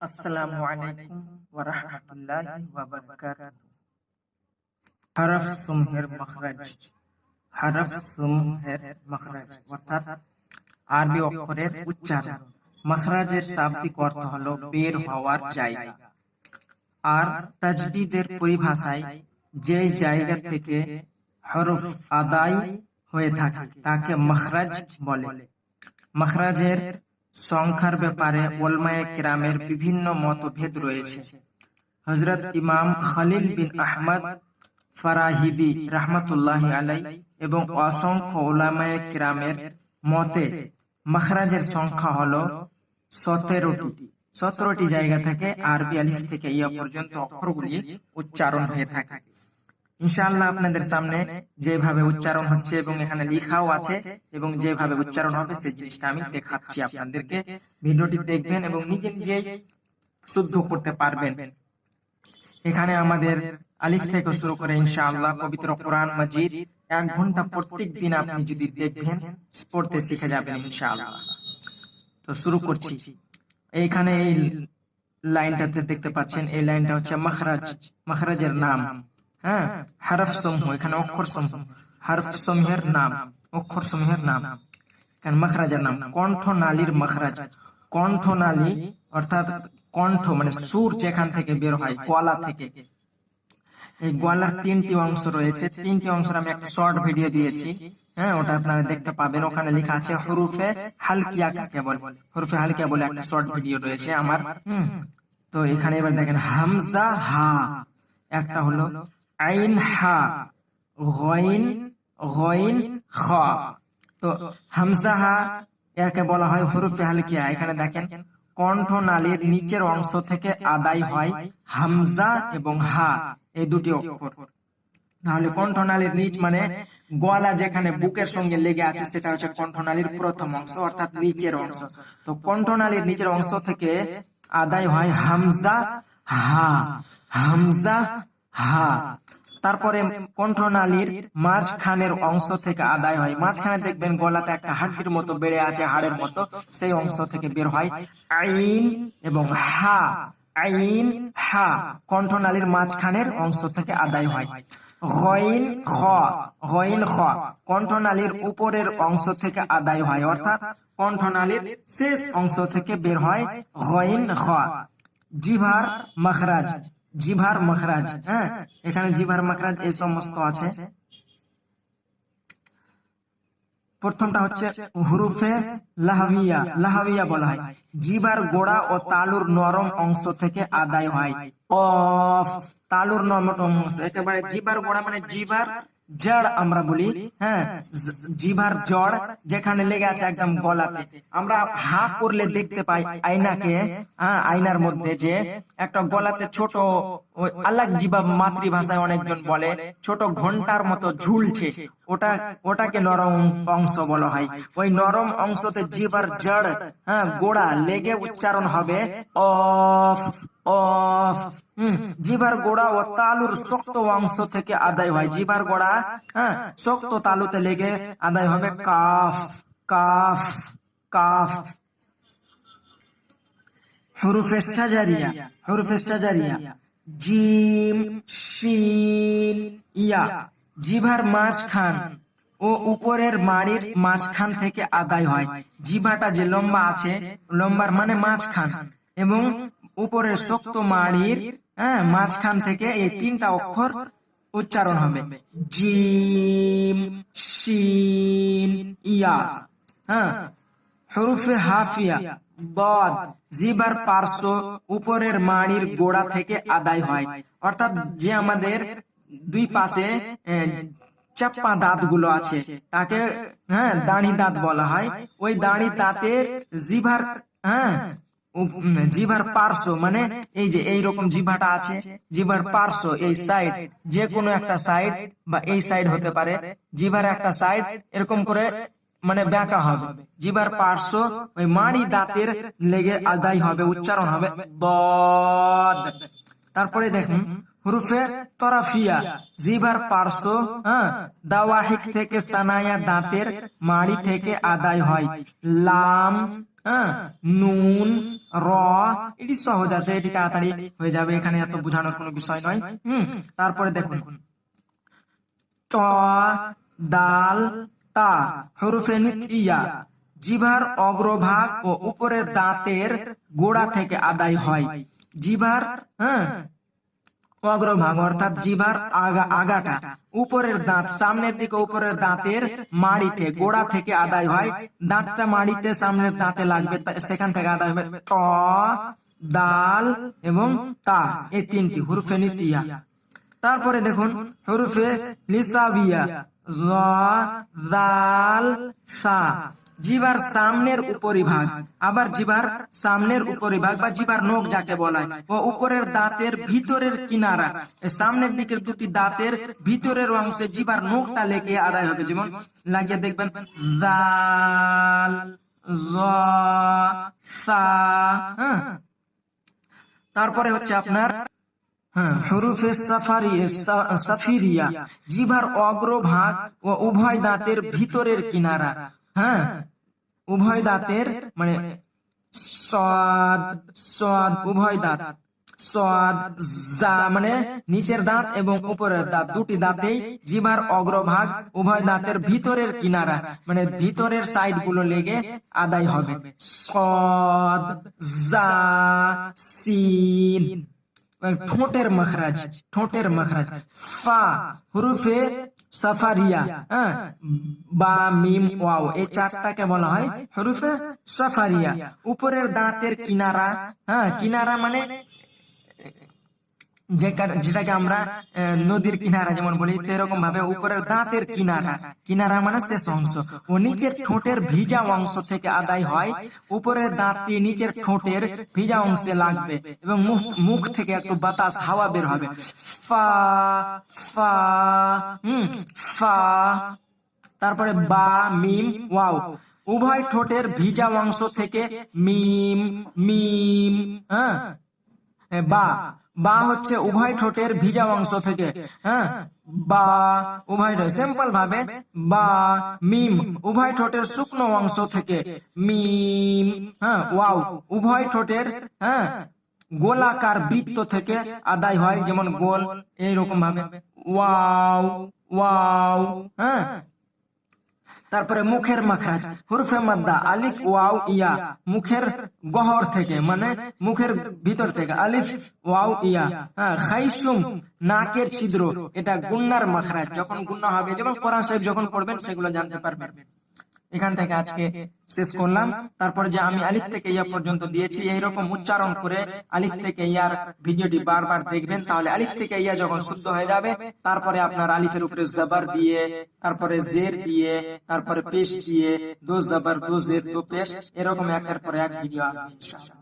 আসসালামু আলাইকুম ওয়া রাহমাতুল্লাহি ওয়া বারাকাতুহু হরফ সমূহের মখরাজ হরফ সমূহের মখরাজ অর্থাৎ আরবি অক্ষরের উচ্চারণ। মখরাজের শাব্দিক অর্থ হলো বের হওয়ার জায়গা। আর তাজদিদের পরিভাষায় যে জায়গা থেকে হরফ আদায় হয়ে থাকে, তাকে মখরাজ বলে। মখরাজের সংখ্যার ব্যাপারে ওলমায়ে কেরামের বিভিন্ন মতভেদ রয়েছে। হজরত ইমাম খালিল বিন আহমদ ফারাহিদি রাহমাতুল্লাহ আলাই এবং অসংখ্য ওলামায়ে কেরামের মতে মখরাজের সংখ্যা হলো সতেরোটি। সতেরোটি জায়গা থেকে আরবি আলিফ থেকে ইয়া পর্যন্ত অক্ষরগুলি উচ্চারণ হয়ে থাকে। ইনশাআল্লাহ আপনাদের সামনে যেভাবে উচ্চারণ হচ্ছে এবং এখানে লিখাও আছে এবং যেভাবে উচ্চারণ হবে সেই জিনিসটা আমি দেখাচ্ছি আপনাদেরকে। ভিডিওটি দেখবেন এবং নিজে নিজেই শুদ্ধ করতে পারবেন। এখানে আমাদের আলিফ থেকে শুরু করে ইনশাআল্লাহ পবিত্র কোরআন মাজিদ এক ঘণ্টা প্রত্যেক দিন আপনি যদি দেখবেন, পড়তে শিখে যাবেন ইনশাআল্লাহ। তো শুরু করছি। এইখানে এই লাইনটাতে দেখতে পাচ্ছেন, এই লাইনটা হচ্ছে মখরাজ, মখরাজের নাম। হ্যাঁ হারফ সমূহ, এখানে অক্ষর সমূহ। হারফ সমূহের নাম, অক্ষর সমূহের নাম। এখানে মখরাজের নাম কণ্ঠ নালীর মখরাজ। কণ্ঠ নালী অর্থাৎ কণ্ঠ মানে সুর যেখান থেকে বের হয়, গলা থেকে। এই গলার তিনটি অংশ রয়েছে। তিনটি অংশের আমি একটা শর্ট ভিডিও দিয়েছি। হ্যাঁ ওটা আপনারা দেখতে পাবেন। ওখানে লেখা আছে, হরুফে হালকিয়া কাকে বলে। হরুফে হালকিয়া বলে একটা শর্ট ভিডিও রয়েছে আমার। তো এখানে এবার দেখেন, হামজা হা। একটা হলো আইন হা, গইন গইন, খ। তো হামজা হা, একে বলা হয় হরুফে হালকিয়া এখানে দেখেন কণ্ঠ নালীর নিচের অংশ থেকে আদায় হয় হামজা এবং হা, এই দুটি অক্ষর। তাহলে কণ্ঠনালীর নিচ মানে গলা যেখানে বুকের সঙ্গে লেগে আছে, সেটা হচ্ছে কণ্ঠনালীর প্রথম অংশ, অর্থাৎ নিচের অংশ। তো কণ্ঠনালীর নিচের অংশ থেকে আদায় হয় হামজা, হা, হামজা হা, তারপরে কণ্ঠনালীর মাঝখানের অংশ থেকে আদায় হয়। মাঝখানে দেখবেন গলাতে একটা হাড্ডির মতো বেড়ে আছে, হাড়ের মতো। সেই অংশ থেকে বের হয় আইন এবং হা, আইন, হা, কণ্ঠনালীর মাঝখানের অংশ থেকে আদায় হয়। গইন, খ গইন, খ, কণ্ঠনালীর উপরের অংশ থেকে আদায় হয়, অর্থাৎ কণ্ঠনালীর শেষ অংশ থেকে বের হয় গইন, খ। জিভার মখরাজ। জিভার মখরাজ হ্যাঁ? এখানে জিভার মখরাজ এই সমস্ত আছে। প্রথমটা হচ্ছে হুরুফে লাহাভিয়া। লাহাভিয়া বলা হয়। জিভার গোড়া ও তালুর নরম অংশ থেকে আদায় হয়। অফ, তালুর নরম অংশ। একেবারে জিভার গোড়া মানে জিবার জড় আমরা বলি হ্যাঁ জিভার জড় যেখানে লেগে আছে একদম গলাতে। আমরা হা করলে দেখতে পাই আয়নাকে হ্যাঁ আয়নার মধ্যে যে একটা গলাতে ছোট আলাগ জিবা মাতৃভাষায় অনেকজন বলে, ছোট ঘণ্টার মতো ঝুলছে। ওটা, ওটাকে নরম অংশ বলা হয়। ওই নরম অংশতে জিবার জড় হ্যাঁ গোড়া লেগে উচ্চারণ হবে অফ। জিভার গোড়া ও তালুর শক্ত অংশ থেকে আদায় হয়। জিভার গোড়া হ্যাঁ শক্ত তালুতে লেগে আদায় হবে কাফ কাফ কাফ। হরুফে সাজারিয়া হরুফে সাজারিয়া। জিম, শিন, ইয়া। জিভার মাঝখান ও উপরের মাড়ির মাঝখান থেকে আদায় হয়। জিভাটা যে লম্বা আছে, লম্বার মানে মাঝখান। এবং উপরের শক্ত মাড়ির হ্যাঁ মাঝখান থেকে এই তিনটা অক্ষর উচ্চারণ হবে। জিম শিন ইয়া। হ্যাঁ হরুফে হাফিয়া বদ জিবার পার্শ্ব উপরের মাড়ির গোড়া থেকে আদায় হয়। অর্থাৎ যে আমাদের দুই পাশে চাপ্পা দাঁতগুলো আছে তাকে হ্যাঁ দাঁড়ি দাঁত বলা হয়। ওই দাঁড়ি দাঁতের জিভার হ্যাঁ জিভার পার্শ্ব মানে এই যে এই রকম জিভাটা আছে, জিভার পার্শ্ব, এই সাইড যে কোনো একটা সাইড বা এই সাইড হতে পারে। জিভার একটা সাইড এরকম করে মানে ব্যাকা হবে। জিভার পার্শ্ব, ওই মাড়ি দাঁতের লেগে আদায় হবে, উচ্চারণ হবে বদ তারপরে দেখুন, হুরুফে তরাফিয়া, জিভার পার্শ্ব হ্যাঁ দাওয়াহিক থেকে সানায়া দাঁতের মাড়ি থেকে আদায় হয়। লাম হ্যাঁ? নুন, র, এটি সহজ আছে, এটি তাড়াতাড়ি হয়ে যাবে, এখানে এত বোঝানোর কোনো বিষয় নয়। তারপরে দেখুন। ট তা হরফে জিভার অগ্রভাগ ও উপরের দাঁতের গোড়া থেকে আদায় হয়। জিভার হ্যাঁ? অগ্রভাগ, অর্থাৎ জিভার আগা আগাটা। উপরের দাঁত, সামনের দিকে উপরের দাঁতের মাড়িতে, গোড়া থেকে আদায় হয়। দাঁতটা মাড়িতে, সামনের দাঁতে লাগবে সেখান থেকে আদায় হবে ত, দাল এবং তা। এই তিনটি হুরফে নিতিয়া। তারপরে দেখুন, হরুফে নিসাবিয়া। জ, দাল, সা। জিবার সামনের উপরিভাগ। আবার জিবার সামনের উপরিভাগ বা জিবার নখ যাকে বলা হয় ও উপরের দাঁতের ভিতরের কিনারা। সামনের দিকের দুটি দাঁতের ভিতরের অংশে জিবার নখটা লেগে আদায় হবে। যেমন লাগিয়ে দেখবেন, দাল হ্যাঁ। তারপরে হচ্ছে আপনার হ্যাঁ সাফিরিয়া। জিভার অগ্রভাগ ও উভয় দাঁতের ভিতরের কিনারা। হ্যাঁ। উভয় দাঁতের মানে সদ সদ, উভয় দাঁত। সদ মানে নিচের দাঁত এবং উপরের দাঁত। দুটি দাঁতেই জিভার অগ্রভাগ উভয় দাঁতের ভিতরের কিনারা মানে ভিতরের সাইডগুলো লেগে আদায় হবে। সদ, জা, সিন। ঠোঁটের মখরাজ ঠোঁটের মখরাজ ফা হুরুফে সাফারিয়া হ্যাঁ বা মিম ওয়াও এই চারটাকে বলা হয় হুরুফে সাফারিয়া উপরের দাঁতের কিনারা হ্যাঁ কিনারা মানে যেটা- যেটাকে আমরা নদীর কিনারা যেমন বলি এরকম ভাবে উপরের দাঁতের কিনারা। কিনারা মানে শেষ অংশ। ও নিচের ঠোঁটের ভিজা অংশ থেকে আদায় হয়। উপরের দাঁতটি নিচের ঠোঁটের ভিজা অংশে লাগবে এবং মুখ মুখ থেকে একটু বাতাস, হাওয়া বের হবে। ফা ফা ফা, তারপরে বা, মিম, ওয়াও। উভয় ঠোঁটের ভিজা অংশ থেকে মিম মিম হ্যাঁ বা। বা হচ্ছে উভয় ঠোঁটের ভিজা অংশ থেকে হ্যাঁ? বা উভয় সিম্পল ভাবে, বা মিম, উভয় ঠোঁটের শুকনো অংশ থেকে, মিম হ্যাঁ? ওয়াও, উভয় ঠোঁটের হ্যাঁ? গোলাকার বৃত্ত থেকে আদায় হয়, যেমন গোল, এইরকম ভাবে, ওয়াও ওয়াও হ্যাঁ? তারপরে মুখের মাখরাজ, হুরফে মাদ্দা, আলিফ, ওয়াও, ইয়া। মুখের গহর থেকে মানে মুখের ভিতর থেকে, আলিফ, ওয়াও, ইয়া। হ্যাঁ খাইসুম, নাকের ছিদ্র, এটা গুন্নার মাখরাজ, যখন গুন্না হবে, যেমন কোরআন সাহেব যখন পড়বেন, সেগুলো জানতে পারবেন। এখান থেকে আজকে শেষ করলাম। তারপরে যে আমি আলিফ থেকে ইয়া পর্যন্ত দিয়েছি, এইরকম উচ্চারণ করে আলিফ থেকে ইয়ার ভিডিওটি বারবার দেখবেন। তাহলে আলিফ থেকে ইয়া যখন শুদ্ধ হয়ে যাবে, তারপরে আপনার আলিফের উপরে জবর দিয়ে, তারপরে জের দিয়ে, তারপরে পেশ দিয়ে, দো জবর, দো জের, দো পেশ, এরকম একের পর এক ভিডিও আসবে ইনশাআল্লাহ।